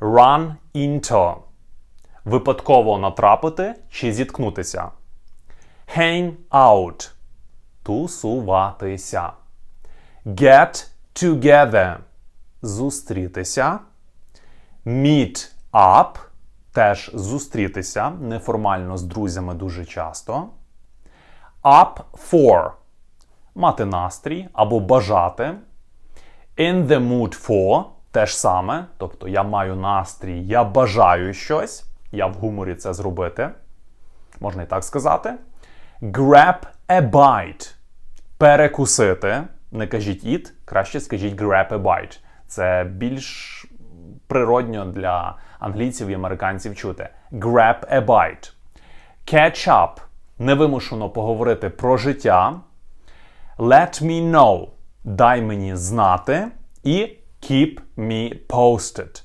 run into. Випадково натрапити чи зіткнутися. Hang out. Тусуватися. Get together. Зустрітися. Meet up. Теж зустрітися. Неформально з друзями дуже часто. Up for. Мати настрій або бажати. In the mood for те ж саме, тобто я маю настрій, я бажаю щось, я в гуморі це зробити. Можна і так сказати. Grab a bite. Перекусити. Не кажіть eat, краще скажіть grab a bite. Це більш природньо для англійців і американців чути. Grab a bite. Catch up. Невимушено поговорити про життя. Let me know. Дай мені знати. І keep me posted.